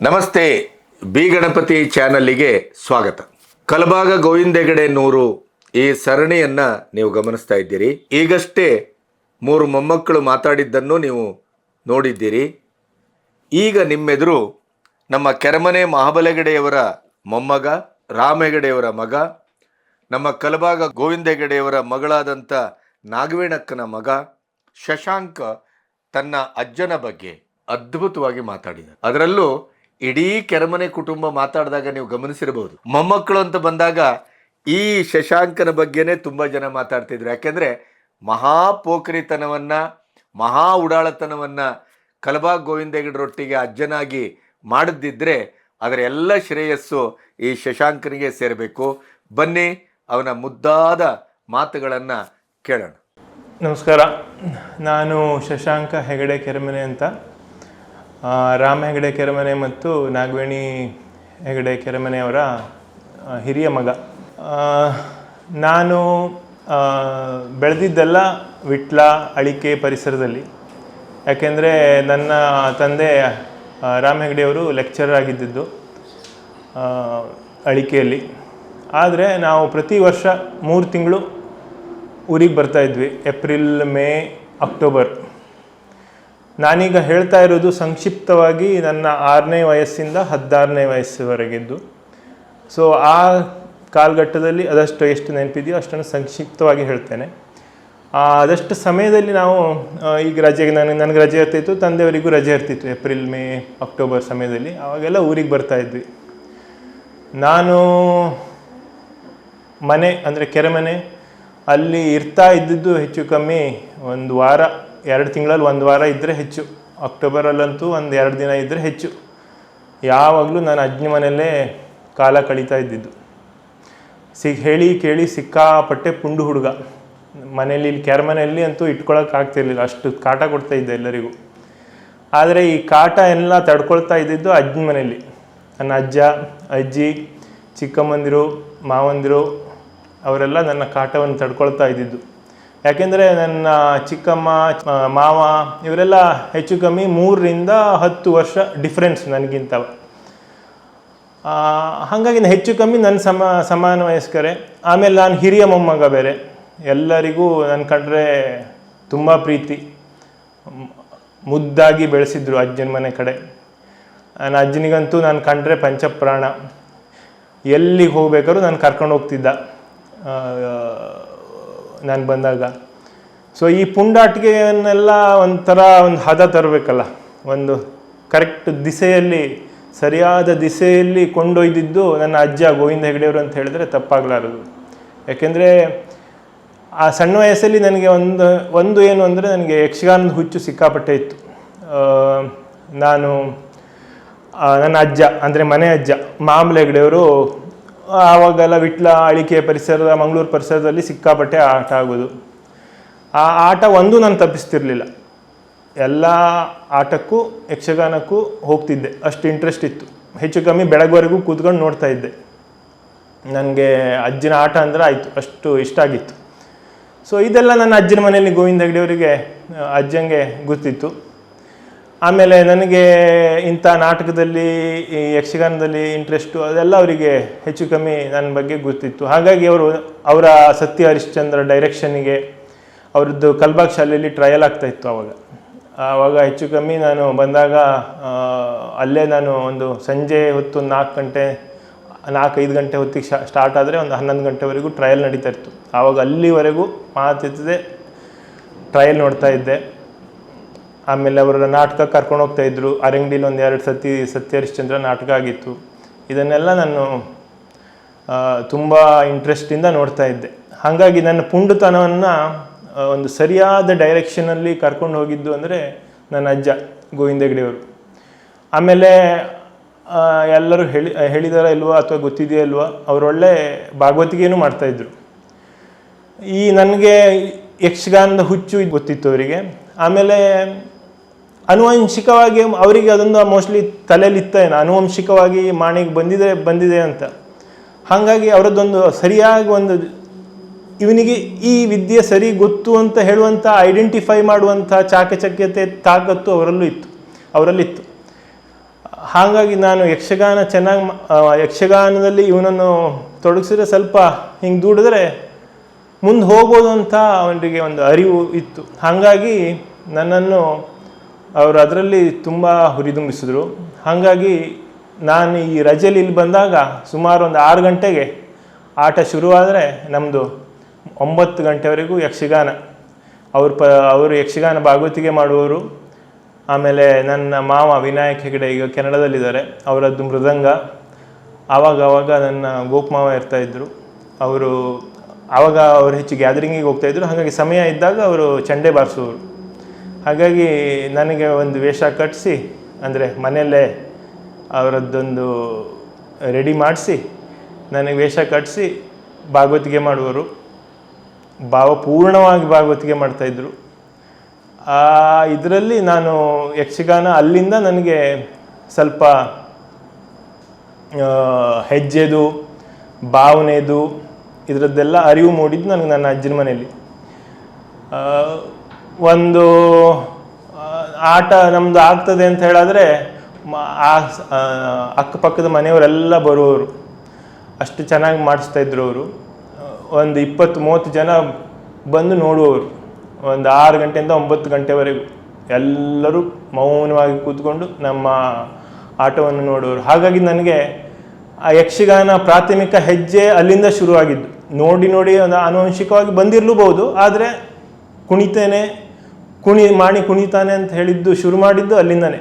ನಮಸ್ತೆ ಬಿ ಗಣಪತಿ ಚಾನಲ್ಲಿಗೆ ಸ್ವಾಗತ. ಕಲಬಾಗ ಗೋವಿಂದೆಗಡೆ ನೂರು ಈ ಸರಣಿಯನ್ನ ನೀವು ಗಮನಿಸ್ತಾ ಇದ್ದೀರಿ. ಈಗಷ್ಟೇ ಮೂರು ಮೊಮ್ಮಕ್ಕಳು ಮಾತಾಡಿದ್ದನ್ನು ನೀವು ನೋಡಿದ್ದೀರಿ. ಈಗ ನಿಮ್ಮೆದುರು ನಮ್ಮ ಕೆರಮನೆ ಮಹಾಬಲಗಡೆಯವರ ಮೊಮ್ಮಗ, ರಾಮೆಗಡೆಯವರ ಮಗ, ನಮ್ಮ ಕಲಬಾಗ ಗೋವಿಂದೆಗಡೆಯವರ ಮಗಳಾದಂಥ ನಾಗವೇಣಕ್ಕನ ಮಗ ಶಶಾಂಕ ತನ್ನ ಅಜ್ಜನ ಬಗ್ಗೆ ಅದ್ಭುತವಾಗಿ ಮಾತಾಡಿದ ಅದರಲ್ಲೂ ಇಡೀ ಕೆರಮನೆ ಕುಟುಂಬ ಮಾತಾಡಿದಾಗ ನೀವು ಗಮನಿಸಿರಬಹುದು. ಮೊಮ್ಮಕ್ಕಳು ಅಂತ ಬಂದಾಗ ಈ ಶಶಾಂಕನ ಬಗ್ಗೆನೇ ತುಂಬ ಜನ ಮಾತಾಡ್ತಿದ್ರು. ಯಾಕೆಂದ್ರೆ ಮಹಾ ಪೋಖರಿತನವನ್ನ, ಮಹಾ ಉಡಾಳತನವನ್ನು ಕಲಬಾಗ್ ಗೋವಿಂದ ಹೆಗಡರೊಟ್ಟಿಗೆ ಅಜ್ಜನಾಗಿ ಮಾಡದಿದ್ದರೆ ಅದರ ಎಲ್ಲ ಶ್ರೇಯಸ್ಸು ಈ ಶಶಾಂಕನಿಗೆ ಸೇರಬೇಕು. ಬನ್ನಿ, ಅವನ ಮುದ್ದಾದ ಮಾತುಗಳನ್ನು ಕೇಳೋಣ. ನಮಸ್ಕಾರ. ನಾನು ಶಶಾಂಕ ಹೆಗಡೆ ಕೆರೆಮನೆ ಅಂತ. ರಾಮ ಹೆಗಡೆ ಕೆರೆಮನೆ ಮತ್ತು ನಾಗವೇಣಿ ಹೆಗಡೆ ಕೆರೆಮನೆಯವರ ಹಿರಿಯ ಮಗ. ನಾನು ಬೆಳೆದಿದ್ದೆಲ್ಲ ವಿಟ್ಲ ಅಳಿಕೆ ಪರಿಸರದಲ್ಲಿ. ಯಾಕೆಂದರೆ ನನ್ನ ತಂದೆ ರಾಮ್ ಹೆಗಡೆಯವರು ಲೆಕ್ಚರರ್ ಆಗಿದ್ದಿದ್ದು ಅಳಿಕೆಯಲ್ಲಿ ಆದರೆ ನಾವು ಪ್ರತಿ ವರ್ಷ ಮೂರು ತಿಂಗಳು ಊರಿಗೆ ಬರ್ತಾ ಇದ್ವಿ, ಏಪ್ರಿಲ್, ಮೇ, ಅಕ್ಟೋಬರ್. ನಾನೀಗ ಹೇಳ್ತಾ ಇರೋದು ಸಂಕ್ಷಿಪ್ತವಾಗಿ ನನ್ನ ಆರನೇ ವಯಸ್ಸಿಂದ ಹದಿನಾರನೇ ವಯಸ್ಸುವರೆಗಿದ್ದು. ಸೊ ಆ ಕಾಲಘಟ್ಟದಲ್ಲಿ ಅದಷ್ಟು ಎಷ್ಟು ನೆನಪಿದೆಯೋ ಅಷ್ಟನ್ನು ಸಂಕ್ಷಿಪ್ತವಾಗಿ ಹೇಳ್ತೇನೆ. ಆದಷ್ಟು ಸಮಯದಲ್ಲಿ ನಾವು ಈಗ ರಜೆಗೆ ನನಗೆ ನನಗೆ ರಜೆ ಇರ್ತಿತ್ತು ತಂದೆಯವರಿಗೂ ರಜೆ ಇರ್ತಿತ್ತು, ಏಪ್ರಿಲ್, ಮೇ, ಅಕ್ಟೋಬರ್ ಸಮಯದಲ್ಲಿ. ಆವಾಗೆಲ್ಲ ಊರಿಗೆ ಬರ್ತಾ ಇದ್ವಿ. ನಾನು ಮನೆ, ಅಂದರೆ ಕೆರೆಮನೆ ಅಲ್ಲಿ ಇರ್ತಾ ಇದ್ದಿದ್ದು ಹೆಚ್ಚು ಕಮ್ಮಿ ಒಂದು ವಾರ, ಎರಡು ತಿಂಗಳಲ್ಲಿ ಒಂದು ವಾರ ಇದ್ದರೆ ಹೆಚ್ಚು. ಅಕ್ಟೋಬರಲ್ಲಂತೂ ಒಂದು ಎರಡು ದಿನ ಇದ್ದರೆ ಹೆಚ್ಚು. ಯಾವಾಗಲೂ ನಾನು ಅಜ್ಜಿ ಮನೆಯಲ್ಲೇ ಕಾಲ ಕಳೀತಾ ಇದ್ದಿದ್ದು. ಸಿ ಹೇಳಿ ಕೇಳಿ ಸಿಕ್ಕಾಪಟ್ಟೆ ಪುಂಡು ಹುಡುಗ. ಮನೇಲಿ ಇಲ್ಲಿ ಕೆರೆಮನೆಯಲ್ಲಿ ಅಂತೂ ಇಟ್ಕೊಳಕ್ಕೆ ಆಗ್ತಿರ್ಲಿಲ್ಲ. ಅಷ್ಟು ಕಾಟ ಕೊಡ್ತಾ ಇದ್ದೆ ಎಲ್ಲರಿಗೂ. ಆದರೆ ಈ ಕಾಟ ಎಲ್ಲ ತಡ್ಕೊಳ್ತಾ ಇದ್ದಿದ್ದು ಅಜ್ಜನ ಮನೆಯಲ್ಲಿ. ನನ್ನ ಅಜ್ಜ, ಅಜ್ಜಿ, ಚಿಕ್ಕಮ್ಮಂದಿರು, ಮಾವಂದಿರು, ಅವರೆಲ್ಲ ನನ್ನ ಕಾಟವನ್ನು ತಡ್ಕೊಳ್ತಾ ಇದ್ದಿದ್ದು. ಯಾಕೆಂದರೆ ನನ್ನ ಚಿಕ್ಕಮ್ಮ ಮಾವ, ಇವರೆಲ್ಲ ಹೆಚ್ಚು ಕಮ್ಮಿ ಮೂರರಿಂದ ಹತ್ತು ವರ್ಷ ಡಿಫ್ರೆನ್ಸ್ ನನಗಿಂತ ಹಾಗಾಗಿ ಹೆಚ್ಚು ಕಮ್ಮಿ ನನ್ನ ಸಮ, ಸಮಾನ ವಯಸ್ಕರೇ. ಆಮೇಲೆ ನಾನು ಹಿರಿಯ ಮೊಮ್ಮಗ ಬೇರೆ. ಎಲ್ಲರಿಗೂ ನನ್ನ ಕಂಡ್ರೆ ತುಂಬ ಪ್ರೀತಿ. ಮುದ್ದಾಗಿ ಬೆಳೆಸಿದ್ರು ಅಜ್ಜನ ಮನೆ ಕಡೆ. ನನ್ನ ಅಜ್ಜನಿಗಂತೂ ನಾನು ಕಂಡ್ರೆ ಪಂಚಪ್ರಾಣ. ಎಲ್ಲಿಗೆ ಹೋಗ್ಬೇಕಾದ್ರೂ ನಾನು ಕರ್ಕೊಂಡು ಹೋಗ್ತಿದ್ದ ನಾನು ಬಂದಾಗ. ಸೊ ಈ ಪುಂಡಾಟಿಕೆಯನ್ನೆಲ್ಲ ಒಂಥರ ಒಂದು ಹದ ತರಬೇಕಲ್ಲ. ಒಂದು ಕರೆಕ್ಟ್ ದಿಸೆಯಲ್ಲಿ ಸರಿಯಾದ ದಿಸೆಯಲ್ಲಿ ಕೊಂಡೊಯ್ದಿದ್ದು ನನ್ನ ಅಜ್ಜ ಗೋವಿಂದ ಹೆಗಡೆಯವರು ಅಂತ ಹೇಳಿದ್ರೆ ತಪ್ಪಾಗಲಾರದು. ಯಾಕೆಂದರೆ ಆ ಸಣ್ಣ ವಯಸ್ಸಲ್ಲಿ ನನಗೆ ಒಂದು ಒಂದು ಏನು ಅಂದರೆ ನನಗೆ ಯಕ್ಷಗಾನದ ಹುಚ್ಚು ಸಿಕ್ಕಾಪಟ್ಟೆ ಇತ್ತು. ನಾನು ನನ್ನ ಅಜ್ಜ, ಅಂದರೆ ಮನೆ ಅಜ್ಜ, ಮಾಮೂಲಿ ಹೆಗಡೆಯವರು, ಆವಾಗೆಲ್ಲ ವಿಟ್ಲ, ಅಳಿಕೆ ಪರಿಸರದ, ಮಂಗಳೂರು ಪರಿಸರದಲ್ಲಿ ಸಿಕ್ಕಾಪಟ್ಟೆ ಆಟ ಆಗೋದು. ಆ ಆಟ ಒಂದು ನಾನು ತಪ್ಪಿಸ್ತಿರ್ಲಿಲ್ಲ. ಎಲ್ಲ ಆಟಕ್ಕೂ, ಯಕ್ಷಗಾನಕ್ಕೂ ಹೋಗ್ತಿದ್ದೆ. ಅಷ್ಟು ಇಂಟ್ರೆಸ್ಟ್ ಇತ್ತು. ಹೆಚ್ಚು ಕಮ್ಮಿ ಬೆಳಗ್ವರೆಗೂ ಕೂತ್ಕೊಂಡು ನೋಡ್ತಾ ಇದ್ದೆ. ನನಗೆ ಅಜ್ಜನ ಆಟ ಅಂದರೆ ಆಯಿತು. ಅಷ್ಟು ಇಷ್ಟ ಆಗಿತ್ತು. ಸೊ ಇದೆಲ್ಲ ನನ್ನ ಅಜ್ಜನ ಮನೆಯಲ್ಲಿ ಗೋವಿಂದ ಹೆಗಡೆಯವರಿಗೆ ಅಜ್ಜಂಗೆ ಗೊತ್ತಿತ್ತು. ಆಮೇಲೆ ನನಗೆ ಇಂಥ ನಾಟಕದಲ್ಲಿ, ಈ ಯಕ್ಷಗಾನದಲ್ಲಿ ಇಂಟ್ರೆಸ್ಟು ಅದೆಲ್ಲ ಅವರಿಗೆ ಹೆಚ್ಚು ಕಮ್ಮಿ ನನ್ನ ಬಗ್ಗೆ ಗೊತ್ತಿತ್ತು. ಹಾಗಾಗಿ ಅವರು ಅವರ ಸತ್ಯ ಹರಿಶ್ಚಂದ್ರ ಡೈರೆಕ್ಷನಿಗೆ ಅವ್ರದ್ದು ಕಲ್ಬಾಗ್ ಶಾಲೆಯಲ್ಲಿ ಟ್ರಯಲ್ ಆಗ್ತಾಯಿತ್ತು ಆವಾಗ ಆವಾಗ ಹೆಚ್ಚು ಕಮ್ಮಿ ನಾನು ಬಂದಾಗ ಅಲ್ಲೇ ನಾನು ಒಂದು ಸಂಜೆ ಹೊತ್ತು ನಾಲ್ಕು ಗಂಟೆ ನಾಲ್ಕೈದು ಗಂಟೆ ಹೊತ್ತಿಗೆ ಶಾ ಸ್ಟಾರ್ಟ್ ಆದರೆ ಒಂದು ಹನ್ನೊಂದು ಗಂಟೆವರೆಗೂ ಟ್ರಯಲ್ ನಡೀತಾ ಇತ್ತು. ಆವಾಗ ಅಲ್ಲಿವರೆಗೂ ಮಾತಿದ್ದೆ ಟ್ರಯಲ್ ನೋಡ್ತಾ ಇದ್ದೆ. ಆಮೇಲೆ ಅವರ ನಾಟಕ ಕರ್ಕೊಂಡು ಹೋಗ್ತಾ ಇದ್ರು. ಅರಂಗಡಿಲಿ ಒಂದು ಎರಡು ಸತಿ ಸತ್ಯ ಹರಿಶ್ಚಂದ್ರ ನಾಟಕ ಆಗಿತ್ತು. ಇದನ್ನೆಲ್ಲ ನಾನು ತುಂಬ ಇಂಟ್ರೆಸ್ಟಿಂದ ನೋಡ್ತಾ ಇದ್ದೆ. ಹಾಗಾಗಿ ನನ್ನ ಪುಂಡುತನವನ್ನು ಒಂದು ಸರಿಯಾದ ಡೈರೆಕ್ಷನಲ್ಲಿ ಕರ್ಕೊಂಡು ಹೋಗಿದ್ದು ಅಂದರೆ ನನ್ನ ಅಜ್ಜ, ಗೋವಿಂದ ಹೆಗಡೆಯವರು ಆಮೇಲೆ ಎಲ್ಲರೂ ಹೇಳಿ, ಹೇಳಿದಾರ ಇಲ್ವಾ ಅಥವಾ ಗೊತ್ತಿದೆಯಾ ಇಲ್ವಾ ಅವರೊಳ್ಳೆ ಭಾಗವತಿಗೆನೂ ಮಾಡ್ತಾಯಿದ್ರು ಈ ನನಗೆ ಯಕ್ಷಗಾನದ ಹುಚ್ಚು ಗೊತ್ತಿತ್ತು ಅವರಿಗೆ. ಆಮೇಲೆ ಅನುವಂಶಿಕವಾಗಿ ಅವರಿಗೆ ಅದೊಂದು ಮೋಸ್ಟ್ಲಿ ತಲೆಯಲ್ಲಿ ಏನು ಅನುವಂಶಿಕವಾಗಿ ಮಾಣಿಗೆ ಬಂದಿದೆ ಬಂದಿದೆ ಅಂತ. ಹಾಗಾಗಿ ಅವರದ್ದೊಂದು ಸರಿಯಾಗಿ ಒಂದು ಇವನಿಗೆ ಈ ವಿದ್ಯೆ ಸರಿ ಗೊತ್ತು ಅಂತ ಹೇಳುವಂಥ ಐಡೆಂಟಿಫೈ ಮಾಡುವಂಥ ಚಾಕಚಕ್ಯತೆ, ತಾಕತ್ತು ಅವರಲ್ಲೂ ಇತ್ತು. ಅವರಲ್ಲಿತ್ತು. ಹಾಗಾಗಿ ನಾನು ಯಕ್ಷಗಾನ ಚೆನ್ನಾಗಿ ಯಕ್ಷಗಾನದಲ್ಲಿ ಇವನನ್ನು ತೊಡಗಿಸಿದ್ರೆ ಸ್ವಲ್ಪ ಹಿಂಗೆ ದುಡಿದ್ರೆ ಮುಂದೆ ಹೋಗ್ಬೋದು ಅಂತ ಅವನಿಗೆ ಒಂದು ಅರಿವು ಇತ್ತು. ಹಾಗಾಗಿ ನನ್ನನ್ನು ಅವರು ಅದರಲ್ಲಿ ತುಂಬ ಹುರಿದುಂಬಿಸಿದ್ರು. ಹಾಗಾಗಿ ನಾನು ಈ ರಜೆಯಲ್ಲಿ ಇಲ್ಲಿ ಬಂದಾಗ ಸುಮಾರು ಒಂದು ಆರು ಗಂಟೆಗೆ ಆಟ ಶುರುವಾದರೆ ನಮ್ಮದು ಒಂಬತ್ತು ಗಂಟೆವರೆಗೂ ಯಕ್ಷಗಾನ. ಅವ್ರ ಪ, ಅವರು ಯಕ್ಷಗಾನ ಭಾಗವತಿಗೆ ಮಾಡುವವರು. ಆಮೇಲೆ ನನ್ನ ಮಾವ ವಿನಾಯಕ್ ಹೆಗಡೆ ಈಗ ಕೆನಡದಲ್ಲಿದ್ದಾರೆ. ಅವರದ್ದು ಮೃದಂಗ. ಆವಾಗ ಆವಾಗ ನನ್ನ ಗೋಪಮಾವ ಮಾವ ಇರ್ತಾಯಿದ್ರು ಅವರು ಆವಾಗ ಅವರು ಹೆಚ್ಚು ಗ್ಯಾದರಿಂಗಿಗೆ ಹೋಗ್ತಾಯಿದ್ರು ಹಾಗಾಗಿ ಸಮಯ ಇದ್ದಾಗ ಅವರು ಚಂಡೆ ಬಾರಿಸೋರು ಹಾಗಾಗಿ ನನಗೆ ಒಂದು ವೇಷ ಕಟ್ಟಿಸಿ ಅಂದರೆ ಮನೆಯಲ್ಲೇ ಅವರದ್ದೊಂದು ರೆಡಿ ಮಾಡಿಸಿ, ನನಗೆ ವೇಷ ಕಟ್ಟಿಸಿ ಭಾಗವತಿಗೆ ಮಾಡುವರು ಭಾವಪೂರ್ಣವಾಗಿ ಭಾಗವತಿಗೆ ಮಾಡ್ತಾಯಿದ್ರು ಆ, ಇದರಲ್ಲಿ ನಾನು ಯಕ್ಷಗಾನ ಅಲ್ಲಿಂದ ನನಗೆ ಸ್ವಲ್ಪ ಹೆಜ್ಜೆದು, ಭಾವನೆದು, ಇದರದ್ದೆಲ್ಲ ಅರಿವು ಮೂಡಿದ್ದು ನನಗೆ ನನ್ನ ಅಜ್ಜನ ಮನೆಯಲ್ಲಿ. ಒಂದು ಆಟ ನಮ್ಮದು ಆಗ್ತದೆ ಅಂತ ಹೇಳಿದ್ರೆ ಆ, ಅಕ್ಕಪಕ್ಕದ ಮನೆಯವರೆಲ್ಲ ಬರುವವರು. ಅಷ್ಟು ಚೆನ್ನಾಗಿ ಮಾಡಿಸ್ತಾ ಇದ್ರು ಅವರು. ಒಂದು ಇಪ್ಪತ್ತು ಮೂವತ್ತು ಜನ ಬಂದು ನೋಡುವವರು. ಒಂದು ಆರು ಗಂಟೆಯಿಂದ ಒಂಬತ್ತು ಗಂಟೆವರೆಗೂ. ಎಲ್ಲರೂ ಮೌನವಾಗಿ ಕೂತ್ಕೊಂಡು ನಮ್ಮ ಆಟವನ್ನು ನೋಡುವರು ಹಾಗಾಗಿ ನನಗೆ ಆ ಯಕ್ಷಗಾನ ಪ್ರಾಥಮಿಕ ಹೆಜ್ಜೆ ಅಲ್ಲಿಂದ ಶುರುವಾಗಿದ್ದು. ನೋಡಿ ನೋಡಿ ಒಂದು ಆನುವಂಶಿಕವಾಗಿ ಬಂದಿರಲೂಬಹುದು, ಆದರೆ ಕುಣಿತೇನೆ, ಕುಣಿ, ಮಾಡಿ ಕುಣಿತಾನೆ ಅಂತ ಹೇಳಿದ್ದು ಶುರು ಮಾಡಿದ್ದು ಅಲ್ಲಿಂದನೇ.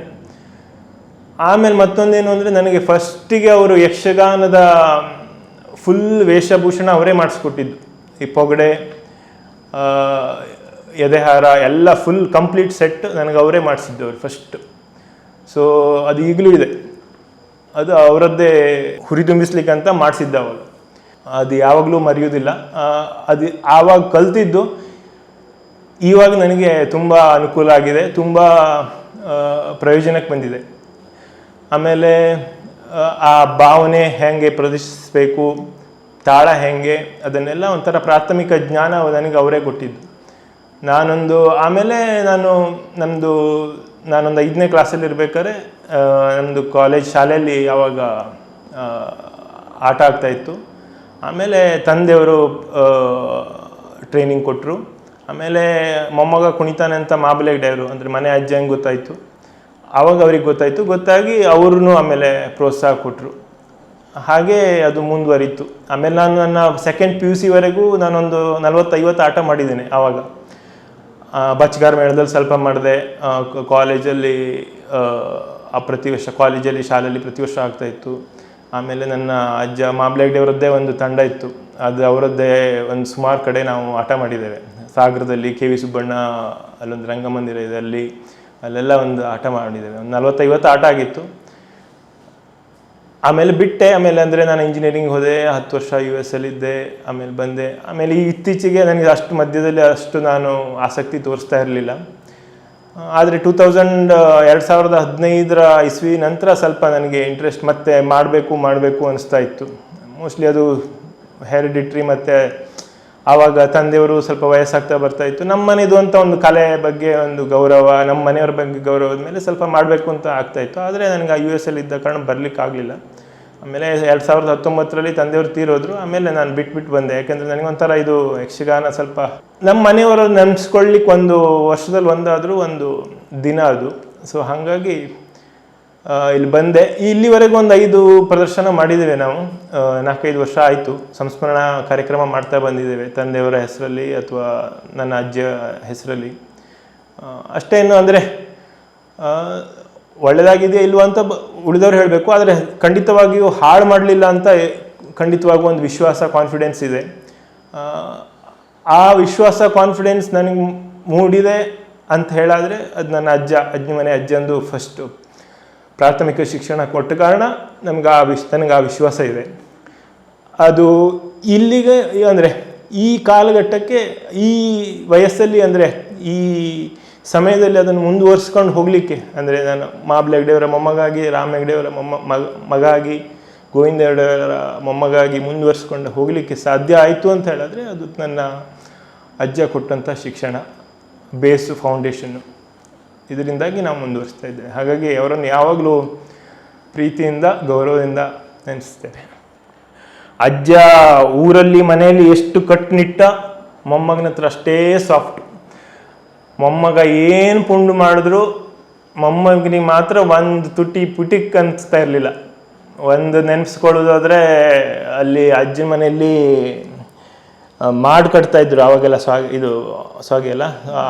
ಆಮೇಲೆ ಮತ್ತೊಂದೇನು ಅಂದರೆ ನನಗೆ ಫಸ್ಟಿಗೆ ಅವರು ಯಕ್ಷಗಾನದ ಫುಲ್ ವೇಷಭೂಷಣ ಅವರೇ ಮಾಡಿಸ್ಕೊಟ್ಟಿದ್ದು. ಈ ಪೊಗಡೆ ಎದೆಹಾರ ಎಲ್ಲ ಫುಲ್ ಕಂಪ್ಲೀಟ್ ಸೆಟ್ ನನಗೆ ಅವರೇ ಮಾಡಿಸಿದ್ದವರು ಫಸ್ಟ್ ಸೊ ಅದು ಈಗಲೂ ಇದೆ. ಅದು ಅವರದ್ದೇ ಹುರಿದುಂಬಿಸ್ಲಿಕ್ಕೆ ಅಂತ ಮಾಡಿಸಿದ್ದ ಅವರು ಅದು ಯಾವಾಗಲೂ ಮರೆಯೋದಿಲ್ಲ ಅದು ಆವಾಗ ಕಲ್ತಿದ್ದು ಇವಾಗ ನನಗೆ ತುಂಬ ಅನುಕೂಲ ಆಗಿದೆ, ತುಂಬ ಪ್ರಯೋಜನಕ್ಕೆ ಬಂದಿದೆ. ಆಮೇಲೆ ಆ ಭಾವನೆ ಹೇಗೆ ಪ್ರದರ್ಶಿಸಬೇಕು ತಾಳ ಹೇಗೆ, ಅದನ್ನೆಲ್ಲ ಒಂಥರ ಪ್ರಾಥಮಿಕ ಜ್ಞಾನ ನನಗೆ ಅವರೇ ಕೊಟ್ಟಿದ್ದು. ನಾನೊಂದು, ಆಮೇಲೆ ನಾನು ನಮ್ಮದು ನಾನೊಂದು ಐದನೇ ಕ್ಲಾಸಲ್ಲಿ ಇರ್ಬೇಕಾದ್ರೆ ನಮ್ಮದು ಕಾಲೇಜ್ ಶಾಲೆಯಲ್ಲಿ ಯಾವಾಗ ಆಟ ಆಗ್ತಾ ಇತ್ತು. ಆಮೇಲೆ ತಂದೆಯವರು ಟ್ರೈನಿಂಗ್ ಕೊಟ್ಟರು ಆಮೇಲೆ ಮೊಮ್ಮಗ ಕುಣಿತಾನೆ ಅಂತ ಮಾಬಲೆ ಡೈವರು ಅಂದರೆ ಮನೆ ಅಜ್ಜ ಹೆಂಗೆ ಗೊತ್ತಾಯಿತು? ಆವಾಗ ಅವ್ರಿಗೆ ಗೊತ್ತಾಯಿತು. ಗೊತ್ತಾಗಿ ಅವ್ರೂ ಆಮೇಲೆ ಪ್ರೋತ್ಸಾಹ ಕೊಟ್ಟರು ಹಾಗೆ ಅದು ಮುಂದುವರಿತು. ಆಮೇಲೆ ನಾನು ನನ್ನ ಸೆಕೆಂಡ್ ಪಿ ಯು ಸಿವರೆಗೂ ನಾನೊಂದು ನಲ್ವತ್ತೈವತ್ತು ಆಟ ಮಾಡಿದ್ದೇನೆ ಆವಾಗ. ಬಚ್ಗಾರ್ ಮೇಳದಲ್ಲಿ ಸ್ವಲ್ಪ ಮಾಡಿದೆ. ಕಾಲೇಜಲ್ಲಿ ಆ ಪ್ರತಿ ವರ್ಷ ಕಾಲೇಜಲ್ಲಿ ಶಾಲೆಯಲ್ಲಿ ಪ್ರತಿ ವರ್ಷ ಆಗ್ತಾಯಿತ್ತು ಆಮೇಲೆ ನನ್ನ ಅಜ್ಜ ಮಾಬ್ಲೆಗ್ಡೆಯವರದ್ದೇ ಒಂದು ತಂಡ ಇತ್ತು. ಅದು ಅವರದ್ದೇ ಒಂದು ಸುಮಾರು ಕಡೆ ನಾವು ಆಟ ಮಾಡಿದ್ದೇವೆ. ಸಾಗರದಲ್ಲಿ ಕೆ ವಿ ಸುಬ್ಬಣ್ಣ, ಅಲ್ಲೊಂದು ರಂಗಮಂದಿರ ಇದೆ ಅಲ್ಲಿ, ಅಲ್ಲೆಲ್ಲ ಒಂದು ಆಟ ಮಾಡಿದ್ದೇವೆ. ಒಂದು ನಲ್ವತ್ತೈವತ್ತು ಆಟ ಆಗಿತ್ತು. ಆಮೇಲೆ ಬಿಟ್ಟೆ, ಆಮೇಲೆ ಅಂದರೆ ನಾನು ಇಂಜಿನಿಯರಿಂಗ್ ಹೋದೆ, ಹತ್ತು ವರ್ಷ ಯು ಎಸ್ ಅಲ್ಲಿದ್ದೆ ಆಮೇಲೆ ಬಂದೆ. ಆಮೇಲೆ ಈ ಇತ್ತೀಚೆಗೆ ನನಗೆ ಅಷ್ಟು ಮಧ್ಯದಲ್ಲಿ ಅಷ್ಟು ನಾನು ಆಸಕ್ತಿ ತೋರಿಸ್ತಾ ಇರಲಿಲ್ಲ. ಆದರೆ ಟೂ ತೌಸಂಡ್ ಎರಡು ಸಾವಿರದ ಹದಿನೈದರ ಇಸ್ವಿ ನಂತರ ಸ್ವಲ್ಪ ನನಗೆ ಇಂಟ್ರೆಸ್ಟ್ ಮತ್ತೆ ಮಾಡಬೇಕು ಮಾಡಬೇಕು ಅನಿಸ್ತಾ ಇತ್ತು. ಮೋಸ್ಟ್ಲಿ ಅದು ಹೆರಿಡಿಟ್ರಿ ಮತ್ತು ಆವಾಗ ತಂದೆಯವರು ಸ್ವಲ್ಪ ವಯಸ್ಸಾಗ್ತಾ ಬರ್ತಾ ಇತ್ತು. ನಮ್ಮ ಮನೆಯದು ಅಂತ ಒಂದು ಕಲೆ ಬಗ್ಗೆ ಒಂದು ಗೌರವ ನಮ್ಮ ಮನೆಯವ್ರ ಬಗ್ಗೆ ಗೌರವದ ಮೇಲೆ ಸ್ವಲ್ಪ ಮಾಡಬೇಕು ಅಂತ ಆಗ್ತಾಯಿತ್ತು ಆದರೆ ನನಗೆ ಆ ಯು ಎಸ್ ಅಲ್ಲಿ ಇದ್ದ ಕಾರಣ ಬರ್ಲಿಕ್ಕೆ ಆಗಲಿಲ್ಲ ಆಮೇಲೆ ಎರಡು ಸಾವಿರದ ಹತ್ತೊಂಬತ್ತರಲ್ಲಿ ತಂದೆಯವರು ತೀರೋದ್ರು. ಆಮೇಲೆ ನಾನು ಬಿಟ್ಬಿಟ್ಟು ಬಂದೆ. ಯಾಕಂದರೆ ನನಗೊಂಥರ ಇದು ಯಕ್ಷಗಾನ ಸ್ವಲ್ಪ ನಮ್ಮ ಮನೆಯವರು ನೆನೆಸ್ಕೊಳ್ಳಿಕ್ಕೆ ಒಂದು ವರ್ಷದಲ್ಲಿ ಒಂದಾದರೂ ಒಂದು ದಿನ ಅದು. ಸೊ ಹಾಗಾಗಿ ಇಲ್ಲಿ ಬಂದೆ. ಇಲ್ಲಿವರೆಗೂ ಒಂದು ಐದು ಪ್ರದರ್ಶನ ಮಾಡಿದ್ದೇವೆ ನಾವು. ನಾಲ್ಕೈದು ವರ್ಷ ಆಯಿತು. ಸಂಸ್ಮರಣಾ ಕಾರ್ಯಕ್ರಮ ಮಾಡ್ತಾ ಬಂದಿದ್ದೇವೆ. ತಂದೆಯವರ ಹೆಸರಲ್ಲಿ ಅಥವಾ ನನ್ನ ಅಜ್ಜ ಹೆಸರಲ್ಲಿ. ಅಷ್ಟೇನು ಅಂದರೆ ಒಳ್ಳೆಯದಾಗಿದೆಯಾ ಇಲ್ವಾ ಅಂತ ಉಳಿದವರು ಹೇಳಬೇಕು, ಆದರೆ ಖಂಡಿತವಾಗಿಯೂ ಹಾಳು ಮಾಡಲಿಲ್ಲ ಅಂತ ಖಂಡಿತವಾಗೂ ಒಂದು ವಿಶ್ವಾಸ ಕಾನ್ಫಿಡೆನ್ಸ್ ಇದೆ. ಆ ವಿಶ್ವಾಸ ಕಾನ್ಫಿಡೆನ್ಸ್ ನನಗೆ ಮೂಡಿದೆ ಅಂತ ಹೇಳಾದರೆ ಅದು ನನ್ನ ಅಜ್ಜ, ಅಜ್ಜಿ ಮನೆ ಅಜ್ಜಂದು ಫಸ್ಟು ಪ್ರಾಥಮಿಕ ಶಿಕ್ಷಣ ಕೊಟ್ಟ ಕಾರಣ ನಮ್ಗೆ ಆ ವಿಶ್ ನನಗೆ ಆ ವಿಶ್ವಾಸ ಇದೆ. ಅದು ಇಲ್ಲಿಗೆ ಅಂದರೆ ಈ ಕಾಲಘಟ್ಟಕ್ಕೆ ಈ ವಯಸ್ಸಲ್ಲಿ ಅಂದರೆ ಈ ಸಮಯದಲ್ಲಿ ಅದನ್ನು ಮುಂದುವರಿಸ್ಕೊಂಡು ಹೋಗಲಿಕ್ಕೆ, ಅಂದರೆ ನಾನು ಮಾಬ್ಲ ಹೆಗ್ಡೆಯವರ ಮೊಮ್ಮಗಾಗಿ, ರಾಮ ಹೆಗ್ಡೆಯವರ ಮೊಮ್ಮ, ಮಗ, ಮಗಾಗಿ, ಗೋವಿಂದ ಹೆಗ್ಡೆಯವರ ಮೊಮ್ಮಗಾಗಿ ಮುಂದುವರಿಸ್ಕೊಂಡು ಹೋಗಲಿಕ್ಕೆ ಸಾಧ್ಯ ಆಯಿತು ಅಂತ ಹೇಳಿದ್ರೆ ಅದು ನನ್ನ ಅಜ್ಜ ಕೊಟ್ಟಂಥ ಶಿಕ್ಷಣ, ಬೇಸು ಫೌಂಡೇಶನ್ನು ಇದರಿಂದಾಗಿ ನಾವು ಮುಂದುವರಿಸ್ತಾ ಇದ್ದೇವೆ. ಹಾಗಾಗಿ ಅವರನ್ನು ಯಾವಾಗಲೂ ಪ್ರೀತಿಯಿಂದ, ಗೌರವದಿಂದ ನೆನೆಸ್ತೇನೆ ಅಜ್ಜ ಊರಲ್ಲಿ ಮನೆಯಲ್ಲಿ ಎಷ್ಟು ಕಟ್ಟುನಿಟ್ಟ ಮೊಮ್ಮಗನ ಹತ್ರ ಅಷ್ಟೇ ಸಾಫ್ಟ್. ಮೊಮ್ಮಗ ಏನು ಪುಂಡು ಮಾಡಿದ್ರು ಮೊಮ್ಮಗನಿಗೆ ಮಾತ್ರ ಒಂದು ತುಟಿ ಪುಟಿಕ್ ಅನಿಸ್ತಾ ಇರಲಿಲ್ಲ. ಒಂದು ನೆನೆಸ್ಕೊಳ್ಳೋದಾದ್ರೆ ಅಲ್ಲಿ ಅಜ್ಜಿ ಮನೆಯಲ್ಲಿ ಮಾಡಿ ಕಟ್ತಾಯಿದ್ರು ಆವಾಗೆಲ್ಲ ಸ್ವಾಗ, ಇದು, ಸ್ವಾಗೆ ಎಲ್ಲ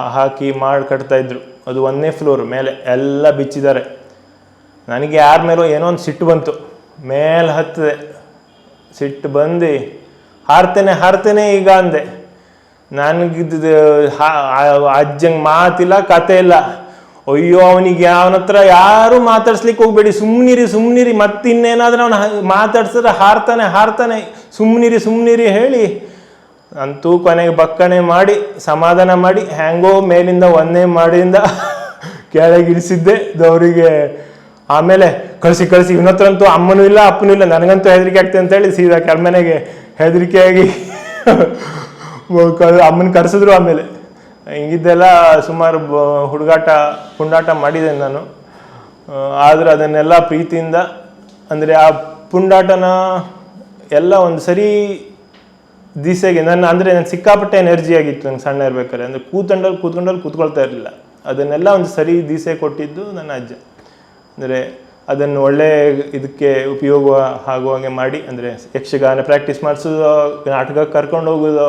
ಹಾಕಿ ಮಾಡಿ ಕಟ್ತಾ ಇದ್ರು. ಅದು ಒಂದನೇ ಫ್ಲೋರ್ ಮೇಲೆ. ಎಲ್ಲ ಬಿಚ್ಚಿದ್ದಾರೆ. ನನಗೆ ಯಾರ ಮೇಲೂ ಏನೋ ಒಂದು ಸಿಟ್ಟು ಬಂತು. ಮೇಲೆ ಹತ್ತದೆ. ಸಿಟ್ಟು ಬಂದು ಹಾರ್ತೇನೆ ಹಾರ್ತೇನೆ ಈಗ ಅಂದೆ. ನನಗಿದ್ದು ಅಜ್ಜಂಗೆ ಮಾತಿಲ್ಲ, ಕತೆ ಇಲ್ಲ. ಅಯ್ಯೋ, ಅವನಿಗೆ ಅವನ ಹತ್ರ ಯಾರೂ ಮಾತಾಡ್ಸ್ಲಿಕ್ಕೆ ಹೋಗ್ಬೇಡಿ. ಸುಮ್ಮನಿರಿ ಸುಮ್ಮನಿರಿ ಮತ್ತಿನ್ನೇನಾದ್ರೂ ಅವನು ಮಾತಾಡ್ಸಿದ್ರೆ ಹಾರ್ತಾನೆ ಹಾರ್ತಾನೆ ಸುಮ್ಮನಿರಿ ಸುಮ್ಮನಿರಿ ಹೇಳಿ. ಅಂತೂ ಕೊನೆಗೆ ಬಕ್ಕಣೆ ಮಾಡಿ, ಸಮಾಧಾನ ಮಾಡಿ, ಹ್ಯಾಂಗೋ ಮೇಲಿಂದ ಒಂದೇ ಮಾಡಿಂದ ಕೆಳಗಿಳಿಸಿದ್ದೆ ದವರಿಗೆ ಆಮೇಲೆ ಕಳಿಸಿ ಕಳಿಸಿ, ಇವನತ್ರಂತೂ ಅಮ್ಮನೂ ಇಲ್ಲ, ಅಪ್ಪನೂ ಇಲ್ಲ, ನನಗಂತೂ ಹೆದರಿಕೆ ಆಗ್ತದೆ ಅಂತೇಳಿ ಸೀದಾ ಕೆಳಮನೆಗೆ ಹೆದರಿಕೆಯಾಗಿ ಅಮ್ಮನ ಕರೆಸಿದ್ರು ಆಮೇಲೆ. ಹಿಂಗಿದ್ದೆಲ್ಲ ಸುಮಾರು ಹುಡುಗಾಟ, ಪುಂಡಾಟ ಮಾಡಿದೆ ನಾನು. ಆದ್ರೆ ಅದನ್ನೆಲ್ಲ ಪ್ರೀತಿಯಿಂದ, ಅಂದರೆ ಆ ಪುಂಡಾಟನ ಎಲ್ಲ ಒಂದು ಸರಿ ದಿಸೆಗೆ ನನ್ನ, ಅಂದರೆ ನಾನು ಸಿಕ್ಕಾಪಟ್ಟೆ ಎನರ್ಜಿ ಆಗಿತ್ತು ನಂಗೆ ಸಣ್ಣ ಇರ್ಬೇಕಾದ್ರೆ. ಅಂದರೆ ಕೂತ್ಕೊಂಡಲ್ಲಿ ಕೂತ್ಕೊಂಡಲ್ಲಿ ಕೂತ್ಕೊಳ್ತಾ ಇರಲಿಲ್ಲ. ಅದನ್ನೆಲ್ಲ ಒಂದು ಸರಿ ದಿಸೆ ಕೊಟ್ಟಿದ್ದು ನನ್ನ ಅಜ್ಜ. ಅಂದರೆ ಅದನ್ನು ಒಳ್ಳೆ ಇದಕ್ಕೆ ಉಪಯೋಗ ಆಗುವ ಹಾಗೆ ಮಾಡಿ, ಅಂದರೆ ಯಕ್ಷಗಾನ ಪ್ರಾಕ್ಟೀಸ್ ಮಾಡಿಸೋದು, ನಾಟಕಕ್ಕೆ ಕರ್ಕೊಂಡು ಹೋಗೋದು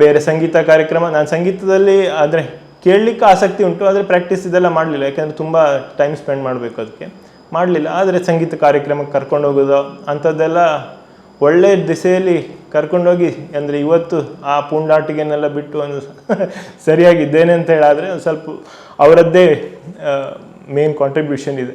ಬೇರೆ ಸಂಗೀತ ಕಾರ್ಯಕ್ರಮ, ನಾನು ಸಂಗೀತದಲ್ಲಿ ಆದರೆ ಕೇಳಲಿಕ್ಕೆ ಆಸಕ್ತಿ ಉಂಟು, ಆದರೆ ಪ್ರಾಕ್ಟೀಸ್ ಇದೆಲ್ಲ ಮಾಡಲಿಲ್ಲ, ಯಾಕೆಂದರೆ ತುಂಬ ಟೈಮ್ ಸ್ಪೆಂಡ್ ಮಾಡಬೇಕು ಅದಕ್ಕೆ ಮಾಡಲಿಲ್ಲ, ಆದರೆ ಸಂಗೀತ ಕಾರ್ಯಕ್ರಮಕ್ಕೆ ಕರ್ಕೊಂಡು ಹೋಗೋದು, ಅಂಥದ್ದೆಲ್ಲ ಒಳ್ಳೆಯ ದಿಸೆಯಲ್ಲಿ ಕರ್ಕೊಂಡೋಗಿ ಅಂದರೆ ಇವತ್ತು ಆ ಪುಂಡಾಟಿಗೆನೆಲ್ಲ ಬಿಟ್ಟು ಒಂದು ಸರಿಯಾಗಿದ್ದೇನೆ ಅಂತ ಹೇಳಾದರೆ ಸ್ವಲ್ಪ ಅವರದ್ದೇ ಮೇನ್ ಕಾಂಟ್ರಿಬ್ಯೂಷನ್ ಇದೆ.